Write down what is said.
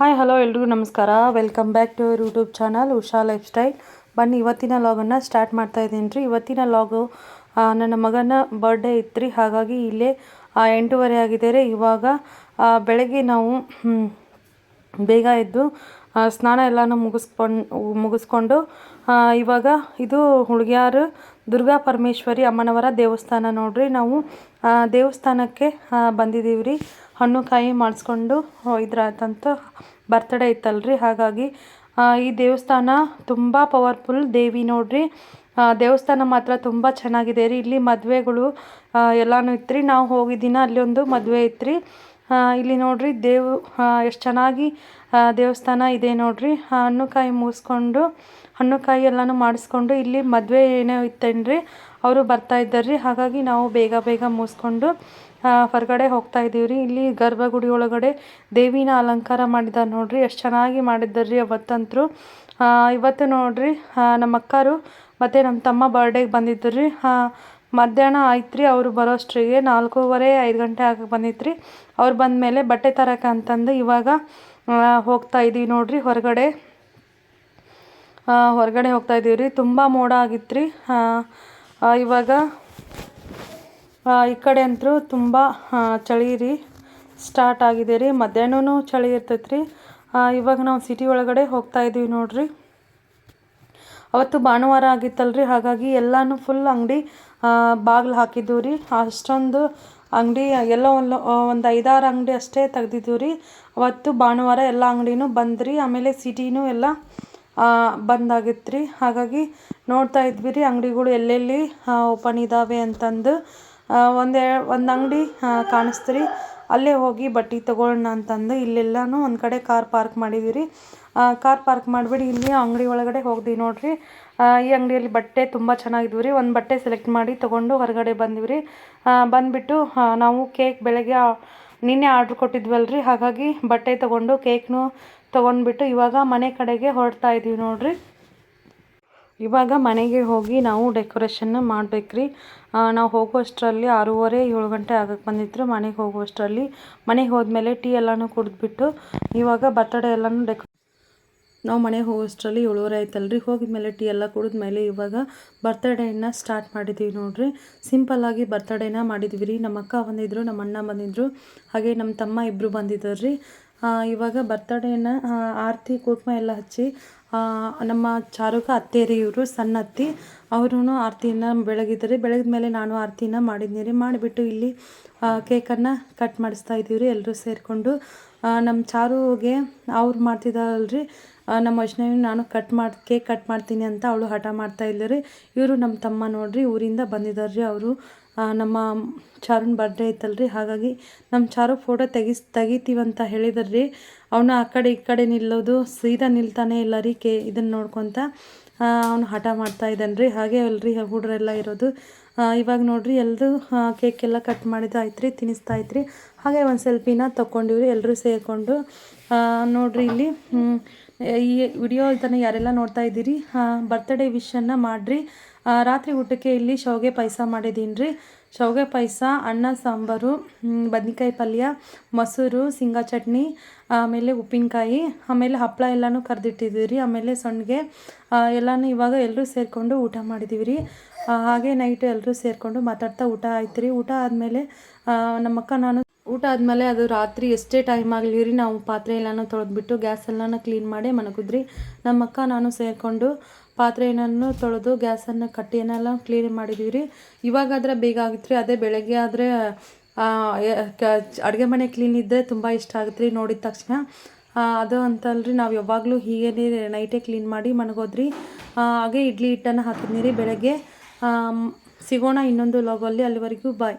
Hi hello ಎಲ್ರಿಗೂ ನಮಸ್ಕಾರ. Welcome back to YouTube channel Usha life style ಬನ್ನಿ, ಇವತ್ತಿನ ಲಾಗನ್ನು ಸ್ಟಾರ್ಟ್ ಮಾಡ್ತಾ ಇದ್ದೀನಿ ರೀ. ಇವತ್ತಿನ ಲಾಗು ನನ್ನ ಮಗನ ಬರ್ಡೇ ಇತ್ತು ರೀ ಹಾಗಾಗಿ ಇಲ್ಲೇ ಎಂಟೂವರೆ ಆಗಿದೆ ರೀ. ಇವಾಗ ಬೆಳಗ್ಗೆ ನಾವು ಬೇಗ ಎದ್ದು ಸ್ನಾನ ಎಲ್ಲನೂ ಮುಗಿಸ್ಕೊಂಡು ಮುಗಿಸ್ಕೊಂಡು ಇವಾಗ ಇದು ಹುಡುಗಿಯಾರು ದುರ್ಗಾ ಪರಮೇಶ್ವರಿ ಅಮ್ಮನವರ ದೇವಸ್ಥಾನ ನೋಡ್ರಿ. ನಾವು ದೇವಸ್ಥಾನಕ್ಕೆ ಬಂದಿದ್ದೀವಿ ರೀ. ಹಣ್ಣು ಕಾಯಿ ಮಾಡಿಸ್ಕೊಂಡು ಇದ್ರಾತಂತ ಬರ್ತಡೇ ಇತ್ತಲ್ರಿ. ಹಾಗಾಗಿ ಈ ದೇವಸ್ಥಾನ ತುಂಬ ಪವರ್ಫುಲ್ ದೇವಿ ನೋಡ್ರಿ ದೇವಸ್ಥಾನ ಮಾತ್ರ ತುಂಬ ಚೆನ್ನಾಗಿದೆ ರೀ. ಇಲ್ಲಿ ಮದುವೆಗಳು ಎಲ್ಲನೂ ಇತ್ತು ರೀ ನಾವು ಹೋಗಿದ್ದಿನ ಅಲ್ಲಿ ಒಂದು ಮದುವೆ ಇತ್ತು ರೀ ಇಲ್ಲಿ ನೋಡ್ರಿ, ದೇವ್ ಎಷ್ಟು ಚೆನ್ನಾಗಿ ದೇವಸ್ಥಾನ ಇದೆ ನೋಡ್ರಿ. ಹಣ್ಣು ಕಾಯಿ ಮುಗಿಸ್ಕೊಂಡು ಹಣ್ಣು ಕಾಯಿ ಎಲ್ಲನೂ ಮಾಡಿಸ್ಕೊಂಡು ಇಲ್ಲಿ ಮದುವೆ ಏನೋ ಇತ್ತೇನ್ರಿ ಅವರು ಬರ್ತಾ ಇದ್ದಾರೆ ಹಾಗಾಗಿ ನಾವು ಬೇಗ ಬೇಗ ಮುಗಿಸ್ಕೊಂಡು ಆ, ಹೊರಗಡೆ ಹೋಗ್ತಾ ಇದ್ದೀವಿ ರೀ ಇಲ್ಲಿ ಗರ್ಭಗುಡಿ ಒಳಗಡೆ ದೇವಿನ ಅಲಂಕಾರ ಮಾಡಿದ್ದಾರೆ ನೋಡ್ರಿ. ಎಷ್ಟು ಚೆನ್ನಾಗಿ ಮಾಡಿದ್ದಾರೆ ರೀ ಅವತ್ತಂತೂ ಇವತ್ತು ನೋಡ್ರಿ ನಮ್ಮ ಅಕ್ಕರು ಮತ್ತು ನಮ್ಮ ತಮ್ಮ ಬರ್ಡೇಗೆ ಬಂದಿದ್ದರು ರೀ ಮಧ್ಯಾಹ್ನ ಆಯ್ತು ರೀ ಅವರು ಬರೋಷ್ಟ್ರಿಗೆ. ನಾಲ್ಕೂವರೆ ಐದು ಗಂಟೆ ಆಗ ಬಂದಿತ್ತು ರೀ ಅವ್ರು ಬಂದಮೇಲೆ ಬಟ್ಟೆ ತರಕ್ಕೆ ಅಂತಂದು ಇವಾಗ ಹೋಗ್ತಾ ಇದ್ದೀವಿ ನೋಡ್ರಿ ಹೊರಗಡೆ. ಹೊರಗಡೆ ಹೋಗ್ತಾ ಇದ್ದೀವಿ ರೀ. ತುಂಬ ಮೋಡ ಆಗಿತ್ತು ರೀ ಇವಾಗ ಈ ಕಡೆ ಅಂತೂ ತುಂಬ ಚಳಿ ರೀ. ಸ್ಟಾರ್ಟ್ ಆಗಿದೆ ರೀ. ಮಧ್ಯಾಹ್ನೂ ಚಳಿ ಇರ್ತೈತೆ ರೀ ಇವಾಗ ನಾವು ಸಿಟಿ ಒಳಗಡೆ ಹೋಗ್ತಾ ಇದ್ದೀವಿ ನೋಡಿರಿ. ಅವತ್ತು ಭಾನುವಾರ ಆಗಿತ್ತಲ್ರಿ. ಹಾಗಾಗಿ ಎಲ್ಲನೂ ಫುಲ್ ಅಂಗಡಿ ಬಾಗಿಲು ಹಾಕಿದ್ದೀವಿ ರೀ. ಅಷ್ಟೊಂದು ಅಂಗಡಿ, ಎಲ್ಲ ಒಂದು ಒಂದು ಐದಾರು ಅಂಗಡಿ ಅಷ್ಟೇ ತೆಗ್ದಿದ್ದೀವಿ ರೀ. ಅವತ್ತು ಭಾನುವಾರ ಎಲ್ಲ ಅಂಗಡಿನೂ ಬಂದ್ರಿ. ಆಮೇಲೆ ಸಿಟಿನೂ ಎಲ್ಲ ಬಂದಾಗಿತ್ತು ರೀ ಹಾಗಾಗಿ ನೋಡ್ತಾ ಇದ್ವಿ ರೀ ಅಂಗಡಿಗಳು ಎಲ್ಲೆಲ್ಲಿ ಓಪನ್ ಇದ್ದಾವೆ ಅಂತಂದು. ಒಂದೇ, ಒಂದು ಅಂಗಡಿ ಕಾಣಿಸ್ತು ರೀ ಅಲ್ಲೇ ಹೋಗಿ ಬಟ್ಟೆ ತೊಗೊಳ್ಳೋಣ ಅಂತಂದು. ಇಲ್ಲೆಲ್ಲನೂ ಒಂದು ಕಡೆ ಕಾರ್ ಪಾರ್ಕ್ ಮಾಡಿದ್ವಿ ರೀ ಕಾರ್ ಪಾರ್ಕ್ ಮಾಡಿಬಿಡಿ, ಇಲ್ಲಿ ಅಂಗಡಿ ಒಳಗಡೆ ಹೋಗ್ದಿ ನೋಡಿರಿ. ಈ ಅಂಗಡಿಯಲ್ಲಿ ಬಟ್ಟೆ ತುಂಬ ಚೆನ್ನಾಗಿದ್ವಿ ರೀ ಒಂದು ಬಟ್ಟೆ ಸೆಲೆಕ್ಟ್ ಮಾಡಿ ತೊಗೊಂಡು ಹೊರಗಡೆ ಬಂದ್ವಿ ರೀ ಬಂದುಬಿಟ್ಟು ನಾವು ಕೇಕ್ ಬೆಳಗ್ಗೆ ನಿನ್ನೆ ಆರ್ಡ್ರ್ ಕೊಟ್ಟಿದ್ವಲ್ರಿ, ಹಾಗಾಗಿ ಬಟ್ಟೆ ತೊಗೊಂಡು ಕೇಕ್ನು ತೊಗೊಂಡ್ಬಿಟ್ಟು ಇವಾಗ ಮನೆ ಕಡೆಗೆ ಹೊರಡ್ತಾ ಇದ್ದೀವಿ ನೋಡಿರಿ. ಇವಾಗ ಮನೆಗೆ ಹೋಗಿ ನಾವು ಡೆಕೋರೇಷನ್ನ ಮಾಡಬೇಕ್ರಿ. ನಾವು ಹೋಗುವಷ್ಟರಲ್ಲಿ ಆರೂವರೆ, ಏಳು ಗಂಟೆ ಆಗಕ್ಕೆ ಬಂದಿದ್ರು ಮನೆಗೆ ಹೋಗುವಷ್ಟರಲ್ಲಿ. ಮನೆಗೆ ಹೋದ್ಮೇಲೆ ಟೀ ಎಲ್ಲನೂ ಕುಡಿದ್ಬಿಟ್ಟು ಇವಾಗ ಬರ್ತಡೇ ಎಲ್ಲನೂ ಡೆಕೋ ನಾವು ಮನೆಗೆ ಹೋಗೋಷ್ಟರಲ್ಲಿ ಏಳುವರೆ ಆಯ್ತಲ್ರಿ. ಹೋಗಿದ್ಮೇಲೆ ಟೀ ಎಲ್ಲ ಕುಡಿದ್ಮೇಲೆ ಇವಾಗ ಬರ್ತಡೇನ ಸ್ಟಾರ್ಟ್ ಮಾಡಿದ್ದೀವಿ ನೋಡ್ರಿ. ಸಿಂಪಲ್ಲಾಗಿ ಬರ್ತಡೇನ ಮಾಡಿದ್ವಿ ರೀ. ನಮ್ಮ ಅಕ್ಕ ಬಂದಿದ್ರು ನಮ್ಮ ಅಣ್ಣ ಬಂದಿದ್ರು. ಹಾಗೆ ನಮ್ಮ ತಮ್ಮ ಇಬ್ಬರು ಬಂದಿದ್ದಾರೆ ರೀ ಇವಾಗ ಬರ್ತಡೇನ ಆರತಿ ಕುಂಕುಮ ಎಲ್ಲ ಹಚ್ಚಿ ನಮ್ಮ ಚಾರುಕ ಅತ್ತೇರಿ ಇವರು ಸಣ್ಣ ಅತ್ತಿ ಅವರು ಆರತಿಯನ್ನು ಬೆಳಗಿದ್ದಾರೆ. ಬೆಳಗಿದ ಮೇಲೆ ನಾನು ಆರತಿನ ಮಾಡಿದ್ನಿ ರೀ. ಮಾಡಿಬಿಟ್ಟು ಇಲ್ಲಿ ಕೇಕನ್ನು ಕಟ್ ಮಾಡಿಸ್ತಾ ಇದ್ದೀವಿ ರೀ ಎಲ್ಲರೂ ಸೇರಿಕೊಂಡು ನಮ್ಮ ಚಾರುಗೆ ಅವ್ರು ಮಾಡ್ತಿದ್ದಾರಲ್ರಿ. ನಮ್ಮ ವೈಷ್ಣವಿ ನಾನು ಕಟ್ ಮಾಡಿ ಕೇಕ್ ಕಟ್ ಮಾಡ್ತೀನಿ ಅಂತ ಅವಳು ಹಠ ಮಾಡ್ತಾ ಇದ್ದಾರೆ ಇವರು ನಮ್ಮ ತಮ್ಮ ನೋಡ್ರಿ, ಊರಿಂದ ಬಂದಿದ್ದಾರೆ ರೀ ಅವರು. ನಮ್ಮ ಚಾರುನ ಬರ್ಡೇ ಐತಲ್ರಿ, ಹಾಗಾಗಿ ನಮ್ಮ ಚಾರು ಫೋಟೋ ತೆಗಿಸ್ ತೆಗಿತೀವಂತ ಹೇಳಿದ್ರು. ರೀ ಅವನು ಆ ಕಡೆ ಈ ಕಡೆ ನಿಲ್ಲೋದು, ಸೀದಾ ನಿಲ್ತಾನೆ ಇಲ್ಲ ರೀ ಕೇ ಇದನ್ನು ನೋಡ್ಕೊತ. ಅವನು ಹಠ ಮಾಡ್ತಾ ಇದ್ದಾನೆ ರೀ ಹಾಗೆ ಅಲ್ರಿ ಹುಡುಗರೆಲ್ಲ ಇರೋದು. ಇವಾಗ ನೋಡ್ರಿ ಎಲ್ಲರೂ ಕೇಕ್ ಎಲ್ಲ ಕಟ್ ಮಾಡಿದ್ದು ಆಯ್ತು ರೀ ತಿನ್ನಿಸ್ತಾ ಐತ್ರಿ ಹಾಗೆ ಒಂದು ಸೆಲ್ಫಿನ ತೊಗೊಂಡಿವ್ರಿ ಎಲ್ಲರೂ ಸೇರಿಕೊಂಡು. ನೋಡ್ರಿ ಇಲ್ಲಿ ಈ ವಿಡಿಯೋ ಇದನ್ನು ಯಾರೆಲ್ಲ ನೋಡ್ತಾ ಇದ್ದೀರಿ ಬರ್ತ್ಡೇ ವಿಶನ್ನು ಮಾಡಿರಿ. ರಾತ್ರಿ ಊಟಕ್ಕೆ ಇಲ್ಲಿ ಶಾವಿಗೆ ಪಾಯಸ ಮಾಡಿದ್ದೀನಿ ರೀ ಶಾವಿಗೆ ಪಾಯಸ, ಅನ್ನ, ಸಾಂಬಾರು ಬದ್ನಿಕಾಯಿ ಪಲ್ಯ, ಮೊಸರು, ಶೇಂಗಾ ಚಟ್ನಿ, ಆಮೇಲೆ ಉಪ್ಪಿನಕಾಯಿ, ಆಮೇಲೆ ಹಪ್ಪಳ ಎಲ್ಲನೂ ಕರೆದಿಟ್ಟಿದ್ದೀವಿ ರೀ ಆಮೇಲೆ ಸೊಂಡಿಗೆ ಎಲ್ಲನೂ ಇವಾಗ ಎಲ್ಲರೂ ಸೇರಿಕೊಂಡು ಊಟ ಮಾಡಿದ್ದೀವಿ ರೀ ಹಾಗೆ ನೈಟ್ ಎಲ್ಲರೂ ಸೇರಿಕೊಂಡು ಮಾತಾಡ್ತಾ ಊಟ ಆಯ್ತು ರೀ ಊಟ ಆದಮೇಲೆ ನಮ್ಮಕ್ಕ ನಾನು ಊಟ ಆದಮೇಲೆ ಅದು ರಾತ್ರಿ ಎಷ್ಟೇ ಟೈಮ್ ಆಗಲಿ ರೀ ನಾವು ಪಾತ್ರೆ ಎಲ್ಲನೂ ತೊಳೆದ್ಬಿಟ್ಟು ಗ್ಯಾಸ್ ಎಲ್ಲನೂ ಕ್ಲೀನ್ ಮಾಡಿ ಮನಗಿದ್ರಿ ನಮ್ಮ ಅಕ್ಕ, ನಾನು ಸೇರಿಕೊಂಡು ಪಾತ್ರೆಯನ್ನು ತೊಳೆದು ಗ್ಯಾಸನ್ನು ಕಟ್ಟಿಯನ್ನೆಲ್ಲ ಕ್ಲೀನ್ ಮಾಡಿದ್ದೀವಿ ರೀ ಇವಾಗಾದ್ರೆ ಬೇಗ ಆಗಿತ್ತು ರೀ ಅದೇ ಬೆಳಗ್ಗೆ ಆದರೆ ಅಡುಗೆ ಮನೆ ಕ್ಲೀನ್ ಇದ್ದರೆ ತುಂಬ ಇಷ್ಟ ಆಗುತ್ತೆ ರೀ ನೋಡಿದ ತಕ್ಷಣ. ಅದು ಅಂತಲ್ರಿ, ನಾವು ಯಾವಾಗಲೂ ಹೀಗೇ ನೈಟೇ ಕ್ಲೀನ್ ಮಾಡಿ ಮನಗೋದ್ರಿ ಹಾಗೆ ಇಡ್ಲಿ ಹಿಟ್ಟನ್ನು ಹಾಕಿದ್ನಿ ರೀ ಬೆಳಗ್ಗೆ ಸಿಗೋಣ ಇನ್ನೊಂದು ಲಾಗಲ್ಲಿ ಅಲ್ಲಿವರೆಗೂ ಬಾಯ್